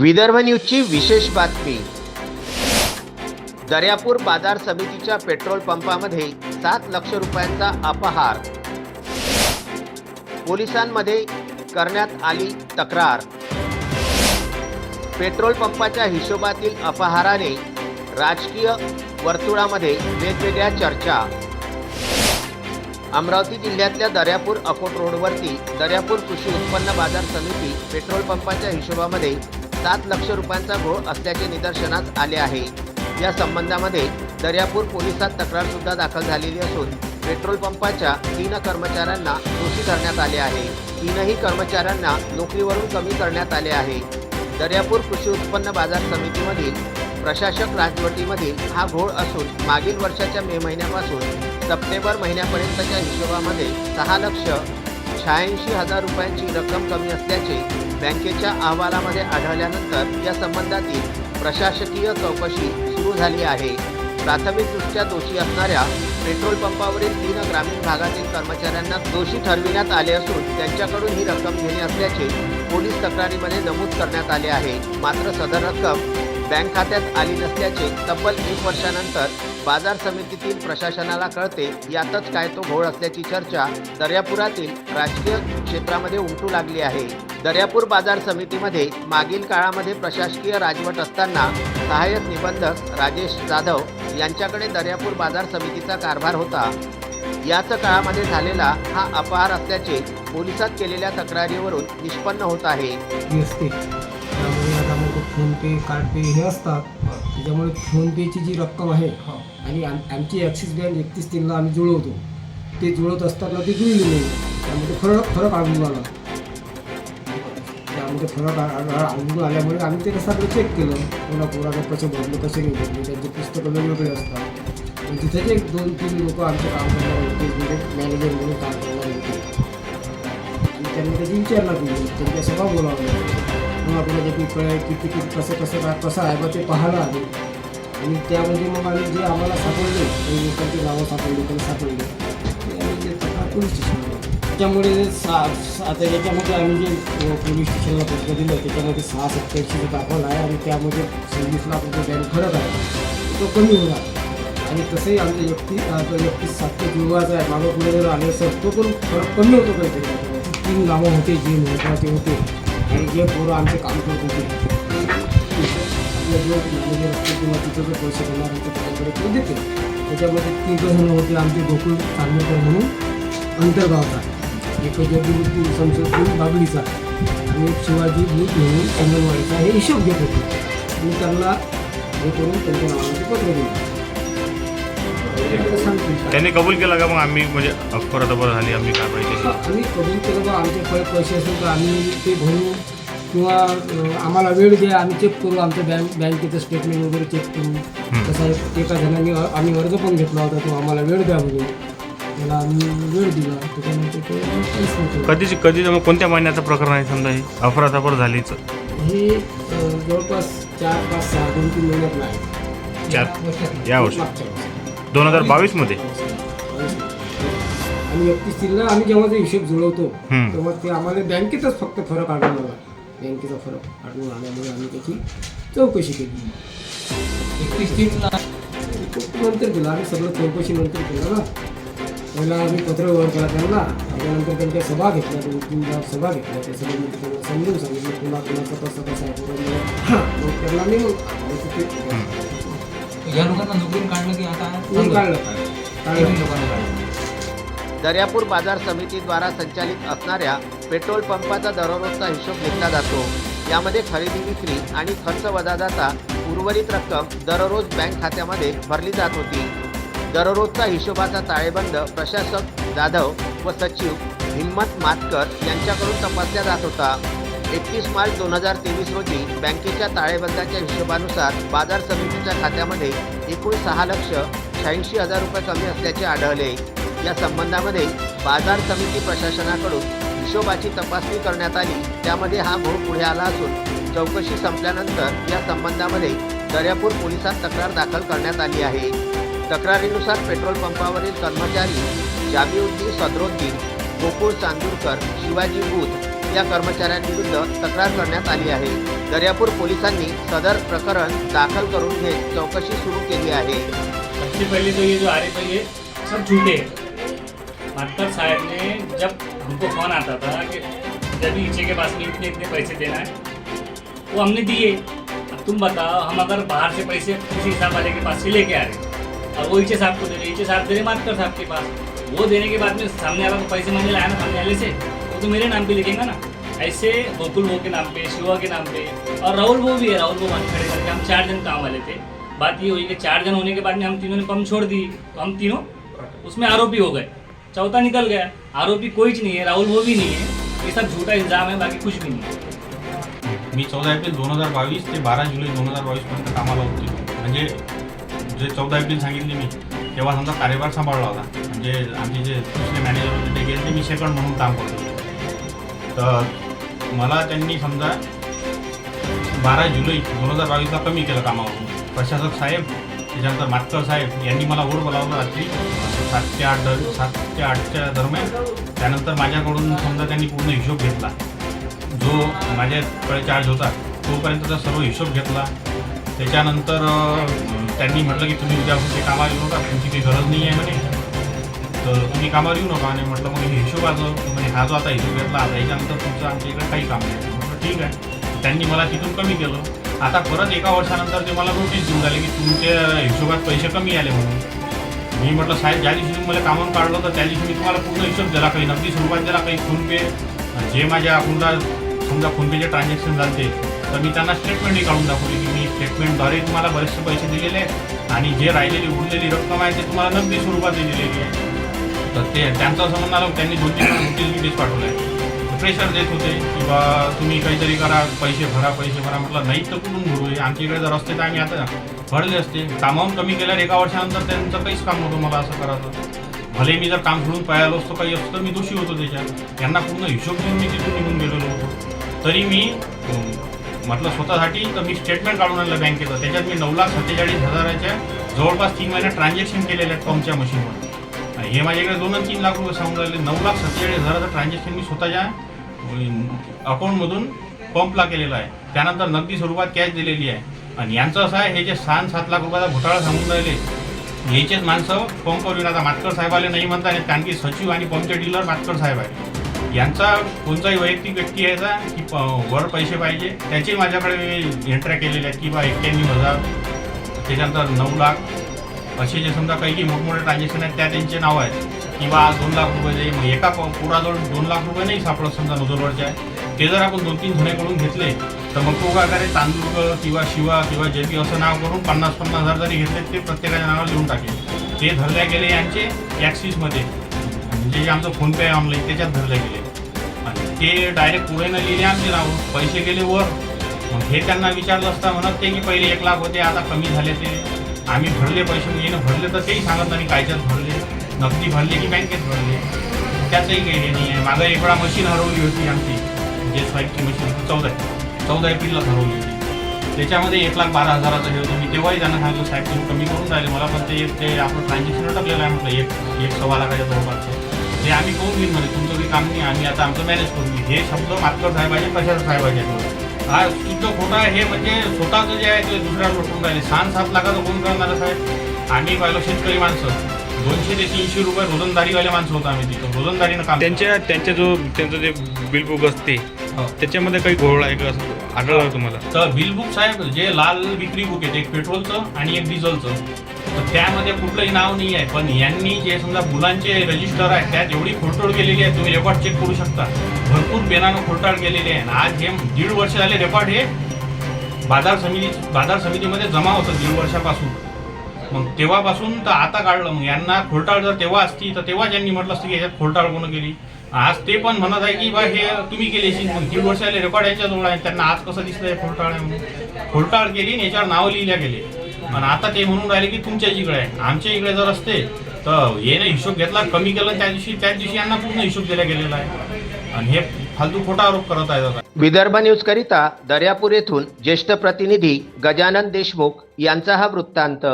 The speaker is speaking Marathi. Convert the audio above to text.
विदर्भ न्यूजची विशेष बातमी. दर्यापूर बाजार समितीच्या पेट्रोल पंपामध्ये सात लक्ष रुपयांचा अपहार. पोलिसांमध्ये करण्यात आली तक्रार. पेट्रोल पंपाच्या हिशोबातील अपहाराने राजकीय वर्तुळामध्ये वेगवेगळ्या चर्चा. अमरावती जिल्ह्यातल्या दर्यापूर अकोट रोडवरती दर्यापूर कृषी उत्पन्न बाजार समिती पेट्रोल पंपाच्या हिशोबामध्ये सात लक्ष रुपयांचा घोळ असल्याचे निदर्शनास आले आहे. या संबंधामध्ये दर्यापूर पोलिसात तक्रार सुद्धा दाखल झालेली असून पेट्रोल पंपाच्या तीन कर्मचाऱ्यांना दोषी धरण्यात आले आहे. तीनही कर्मचाऱ्यांना नोकरीवरून कमी करण्यात आले आहे. दर्यापूर कृषी उत्पन्न बाजार समितीमधील प्रशासक राजवटीमधील हा घोळ असून मागील वर्षाच्या मे महिन्यापासून सप्टेंबर महिन्यापर्यंतच्या हिशोबामध्ये सहा लक्ष शहाऐंशी हजार रुपयांची रक्कम कमी असल्याचे बँकेच्या अहवालामध्ये आढळल्यानंतर या संबंधातील प्रशासकीय चौकशी सुरू झाली आहे. प्राथमिकदृष्ट्या दोषी असणाऱ्या पेट्रोल पंपावरील तीन ग्रामीण भागातील कर्मचाऱ्यांना दोषी ठरविण्यात आले असून त्यांच्याकडून ही रक्कम घेणे असल्याचे पोलीस तक्रारीमध्ये नमूद करण्यात आले आहे. मात्र सदर रक्कम बँक खात्यात आली नसल्याचे तब्बल एक वर्षानंतर बाजार समितीतील प्रशासनाला कळते यातच काय तो घोळ असल्याची चर्चा दर्यापुरातील राजकीय क्षेत्रामध्ये उमटू लागली आहे. दर्यापूर बाजार समितीमध्ये मागील काळामध्ये प्रशासकीय राजवट असताना सहाय्यक निबंधक राजेश जाधव यांच्याकडे दर्यापूर बाजार समितीचा कारभार होता. याच काळामध्ये झालेला हा अपहार असल्याचे पोलिसात केलेल्या तक्रारीवरून निष्पन्न होत आहे. त्यामुळे आता मग फोनपे कार्डपे हे असतात. त्याच्यामुळे फोनपेची जी रक्कम आहे आणि आम आमची ॲक्सिस बँक एकतीस तीनला आम्ही जुळवतो. ते जुळत असताना ते जुळली नाही. त्यामध्ये फरक फरक आढळून आला. त्यामध्ये फरक आ- आढळून आल्यामुळे आम्ही ते सगळं चेक केलं. कोणा कोणाला कसं भरलं कसे नाही भरले त्यांचे पुस्तकं वेगवेगळे असतात. आणि तिथेच एक दोन तीन लोक आमचे काम करणार होते म्हणजे मॅनेजर म्हणून काम करणार होते. आणि त्यांनी त्याची विचारणा केली. त्यांच्या सभा बोलावल्या. मग आपल्याला किती कसं कसं काय कसं आहे बा ते पाहायला आले. आणि त्यामध्ये मग आम्ही जे आम्हाला सापडले लोकांचे गावं सापडले सापडली पण सापडले. ते आम्ही ते तक्रार पोलीस स्टेशनला त्यामुळे सा आता याच्यामध्ये आम्ही जे पोलीस स्टेशनला पत्र दिलं त्याच्यामध्ये सहा सत्याऐंशी दाखवला आहे आणि त्यामध्ये सव्वीस लाख रुपये बँक फरक आहे. तो कमी होणार आणि तसंही आमचं एकतीस एकतीस सातशे जुळवायचा आहे. मागं पुढे जर आले असं तो पण फरक कमी होतो काहीतरी. तीन गावं होते जे महत्त्वाचे होते आणि जे पोरं आमचे काम करत होते. ते आपल्या जो मॅनेजर असतो किंवा तिथं जे पैसे देणार होते त्याच्याकडे ते देते त्याच्यामध्ये होते आमचे गोकुळ चांदोरकर म्हणून अंतर्गावचा. एक जगदीश संसद बाबळीचा आणि एक शिवाजी भूत म्हणून अंगणवाडीचा हे हिशोब घेत होते. आणि त्यांना हे करून त्यांच्या नावाचे पत्र दिले. त्यांनी कबूल केला का मग आम्ही म्हणजे अफरातफर झाली आम्ही काय पाहिजे आम्ही कबूल केलं बा आमचे पैसे असेल तर आम्ही ते भरू किंवा आम्हाला वेळ द्या आम्ही चेक करू आमचं बँक बँकेचं स्टेटमेंट वगैरे चेक करू. तसं एक- जणांनी आम्ही अर्ज पण घेतला होता तो आम्हाला वेळ द्या म्हणून. त्याला आम्ही वेळ दिला. त्याच्यानंतर ते काहीच. कधीची कधी मग कोणत्या महिन्याचं प्रकरण आहे समजा हे? अफरातफर झालीच. हे अं, जवळपास चार पाच सहा दोन तीन महिन्यात नाही. चार- या वर्षी. मागच्या वर्षी. दोन हजार बावीसमध्ये आणि एकतीस तीनला आम्ही जेव्हा ते हिशोब जुळवतो हम्म. तेव्हा ते आम्हाला बँकेतच फक्त फरक आढळून आला बँकेचा फरक आढळून आल्यामुळे आम्ही त्याची चौकशी केली. एकतीस तीनला नंतर केलं. आम्ही सगळं चौकशी नंतर केलं ना. पहिला आम्ही पत्रव्यवहार केला त्यांना. त्याच्यानंतर त्यांच्या सभा घेतल्या. दोन तीन वेळा सभा घेतल्या. त्या सभेमध्ये त्यांना समजून सांगितलं पुन्हा कुणाचं कसं कसं आहे बरोबर मग त्यांना मी मग या लोकांना नोकरीन काढलं की आता काढलं काढलं. लोकांना काढलं? दर्यापूर बाजार समितीद्वारा संचालित असणाऱ्या पेट्रोल पंपाचा दररोजचा हिशोब घेतला जातो. यामध्ये खरेदी विक्री आणि खर्च वजा जाता उर्वरित रक्कम दररोज बँक खात्यामध्ये भरली जात होती. दररोजचा हिशोबाचा ताळेबंद प्रशासक जाधव व सचिव हिम्मत मातकर यांच्याकडून तपासला जात होता. एकतीस मार्च दोन हजार तेवीस रोजी बँकेच्या ताळेबंदाच्या हिशोबानुसार बाजार समितीच्या खात्यामध्ये एकूण सहा लक्ष शहाऐंशी हजार रुपये कमी असल्याचे आढळले. या संबंधामध्ये बाजार समिती प्रशासनाकडून हिशोबाची तपासणी करण्यात आली. त्यामध्ये हा घोळ पुढे आला असून चौकशी संपल्यानंतर या संबंधामध्ये दर्यापूर पोलिसात तक्रार दाखल करण्यात आली आहे. तक्रारीनुसार पेट्रोल पंपावरील कर्मचारी जाबिउद्दीन सदरुद्दीन गोकुळ चांदूरकर शिवाजी बुध या कर्मचाऱ्यांविरुद्ध तक्रार करण्यात आली आहे. दर्यापूर पोलिसांनी सदर प्रकरण दाखल करून घेत चौकशी सुरू केली आहे. सबसे पहले तो ये जो आ रहे ये सब झूठे हैं। मास्टर साहब ने जब हमको फ़ोन आता था कि जब ईचे के पास में इतने इतने पैसे देना है। वो हमने दिए। अब तुम बताओ, हम अगर बाहर से पैसे किसी हिसाब वाले के पास से लेके आ रहे और वो ईचे साहब को दे रहे ईचे साहब दे रहे मास्टर साहब के पास, वो देने के बाद में सामने वाला को पैसे मांगने लाया ना सामने वाले से, वो तो मेरे नाम पे लिखेगा ना। ऐसे गोकुल वो के नाम पे, शिवा के नाम पे, और राहुल वो भी है, राहुल वो वहाँ खड़े करके हम चार जन काम वाले थे। बात ये हुई कि चार जन होने के बाद में हम तीनों ने पंप छोड़ दी तो हम तीनों उसमें आरोपी हो गए, चौथा निकल गया। आरोपी कोई नाही नहीं है राहुल वो भी नहीं है ये सब झूठा इल्जाम है बाकी कुछ भी नहीं है। मी चौदा एप्रिल दोन हजार बावीस ते बारा जुलै दोन हजार बावीसपर्यंत कामाला होते. म्हणजे जे चौदा एप्रिल सांगितले मी तेव्हा समजा कार्यभार सांभाळला होता. म्हणजे आमचे जे दुसरे मॅनेजर होते ते गेले ते मी सेकंड म्हणून काम करत. होतो तर मला त्यांनी समजा बारा जुलै दोन हजार बावीसला कमी केलं कामावरून. प्रशासक साहेब त्याच्यानंतर मातकर साहेब यांनी मला ओढ बोलावलं रात्री. सात ते आठ दर सात ते आठच्या दरम्यान. त्यानंतर माझ्याकडून समजा त्यांनी पूर्ण हिशोब घेतला. जो माझ्याकडे चार्ज होता तोपर्यंतचा सर्व हिशोब घेतला. त्याच्यानंतर त्यांनी म्हटलं की तुम्ही उद्या ते कामावर येऊ नका तुमची काही गरज नाही आहे म्हणे. तर तुम्ही कामावर येऊ नका आणि म्हटलं मग हे हिशोबाचं म्हणजे हा जो आता हिशोब घेतला आता याच्यानंतर तुमचं आमच्या इकडे काही काम नाही. म्हटलं ठीक आहे. त्यांनी मला तिथून कमी केलं. आता परत एका वर्षानंतर ते मला नोटीस देऊन झाले की तुमच्या हिशोबात पैसे कमी आले म्हणून. मी म्हटलं साहेब ज्या दिवशी तुम्ही मला कामावर काढलं तर त्या दिवशी मी तुम्हाला पूर्ण हिशोब दिला काही नगदी स्वरूपात दिला काही फोनपे जे माझ्या अकाउंटला समजा फोनपेचे ट्रान्झॅक्शन झाले तर मी त्यांना स्टेटमेंटही काढून दाखवली की मी स्टेटमेंटद्वारे तुम्हाला बरेचसे पैसे दिलेले आहेत आणि जे राहिलेली उरलेली रक्कम आहे ते तुम्हाला नगदी स्वरूपात दिलेली आहे. तर ते त्यांचं असं म्हणाला त्यांनी दोन तीन नोटीस नोटीस पाठवलं आहे. प्रेशर देत होते किंवा तुम्ही काहीतरी करा पैसे भरा पैसे भरा म्हटलं नाही तर कुठून भरू? हे आमच्या इकडे जर असते तर आम्ही आता भरले असते. कामावून कमी केल्यावर एका वर्षानंतर त्यांचं काहीच काम नव्हतं मला असं करायचं. भले मी जर काम सोडून पळालो असतो काही असतं तर मी दोषी होतो त्याच्यात. यांना पूर्ण हिशोब देऊन मी तिथून निघून गेलेलो होतो. तरी मी म्हटलं स्वतःसाठी तर मी स्टेटमेंट काढून आणलं बँकेचं त्याच्यात मी नऊ लाख सत्तेचाळीस हजाराच्या जवळपास तीन महिन्यात ट्रान्झॅक्शन केलेले आहेत पंपच्या मशीनवर आणि हे माझ्याकडे दोन तीन लाख रुपये सांगून राहिले नऊ लाख सत्तेचाळीस हजाराचं ट्रान्झॅक्शन मी स्वतःच्या अकाउंटमधून पंपला केलेला आहे. त्यानंतर नगदी स्वरूपात कॅश दिलेली आहे. आणि यांचं असं आहे हे जे सहा सात लाख रुपयाचा घोटाळा सांगून राहिले याचेच माणसं पंपवर येऊन आता मातकर साहेबाला नाही म्हणता येत कारण की सचिव आणि पंपचे डीलर मातकर साहेब आहे यांचा कोणताही वैयक्तिक व्यक्ती यायचा की प- वर पैसे पाहिजे त्याचे माझ्याकडे एंट्र्या केलेल्या आहेत की बा एक्क्याण्णव हजार त्याच्यानंतर नऊ लाख असे जे समजा काही काही मोठमोठे ट्रान्झॅक्शन आहेत त्या त्यांचे नाव आहेत. किंवा आज दोन लाख रुपये मग एका प- पुराजवळ दोन लाख रुपये नाही सापडत समजा नोजलवरच्या ते जर आपण दोन तीन धुण्याकडून घेतले तर मग तो काय करे तांदूळ किंवा शिवा किंवा जेपी असं नाव करून पन्नास पन्नास हजार जरी घेतले ते प्रत्येकाच्या नावावर लिहून टाकेल. ते धरल्या गेले यांचे ॲक्सिसमध्ये. म्हणजे जे आमचं फोनपे आहे ऑनलाईन त्याच्यात धरले गेले. आणि ते डायरेक्ट पुढे न लिहिले आमचे नाव पैसे गेले वर. मग हे त्यांना विचारलं असता म्हणत ते की पहिले एक लाख होते आता कमी झाले ते. आम्ही भरले पैसे मग भरले तर तेही सांगत नाही कायच्यात भरले. नगदी भरले की बँकेत भरले. त्याचंही काही हे नाही आहे माझा एक वेळा मशीन हरवली होती आमची जे स्वाईपची मशीन होती चौदा चौदा एप्रिलला हरवली होती. त्याच्यामध्ये एक लाख बारा हजाराचं हे होतं. मी तेव्हाही त्यांना सांगितलं साहेब तुम्ही कमी करून राहिले. मला पण ते ते आपलं ट्रान्झॅक्शन अटकलेलं आहे. म्हटलं एक एक सव्वा लाखाच्या जवळपासचं. ते आम्ही करून घेईन म्हणजे तुमचं काही काम नाही. आम्ही आता आमचं मॅनेज करून घेऊ हे शब्द मातकर साहेबाचे प्रशासक साहेबाचे आहेत. हा शुद्ध खोटा आहे हे म्हणजे स्वतःचं जे आहे ते दुसऱ्या लुटून राहिले. सहा सात लाखाचं कोण करणार साहेब? आम्ही पाहिलं शेतकरी माणसं. दोनशे ते तीनशे रुपये रोजंदारीवाले माणसं होतो आम्ही तिथं. रोजंदारीनं काम त्यांच्या त्यांच्या जो त्यांचं जे बिल बुक असते हो. त्याच्यामध्ये काही घोळ आहे का असं आढळलं तुम्हाला? तर बिल बुक साहेब जे लाल विक्री बुक आहेत एक पेट्रोलचं आणि एक डिझेलचं. तर त्यामध्ये कुठलंही नाव नाही आहे. पण यांनी जे समजा मुलांचे रजिस्टर आहे त्यात एवढी खोडतोड केलेली आहे तुम्ही रेकॉर्ड चेक करू शकता. भरपूर पेनानं खोडताड केलेली आहे. आणि आज हे दीड वर्ष झाले रेकॉर्ड हे बाजार समिती बाजार समितीमध्ये जमा होतं दीड वर्षापासून. मग तेव्हापासून तर आता काढलं. मग यांना खोलटाळ जर तेव्हा असती तर तेव्हा ज्यांनी म्हटलं असतं की याच्यात खोलटाळ कोण केली? आज ते पण म्हणत आहे की बा हे तुम्ही केली मग दीड वर्ष आले रेकॉर्ड याच्या जवळ आहे. त्यांना आज कसं दिसतंय खोलटाळ आहे म्हणून खोलटाळ केली आणि याच्यावर नाव लिहिल्या गेले. आणि आता ते म्हणून राहिले की तुमच्या इकडे आहे. आमच्या इकडे जर असते तर येणं हिशोब घेतला कमी केलं त्या दिवशी त्याच दिवशी यांना पूर्ण हिशोब दिला गेलेला आहे. आणि हे फालतू खोटा आरोप करत आहे विदर्भ न्यूज करिता दर्यापूर येथून ज्येष्ठ प्रतिनिधी गजानन देशमुख यांचा हा वृत्तांत.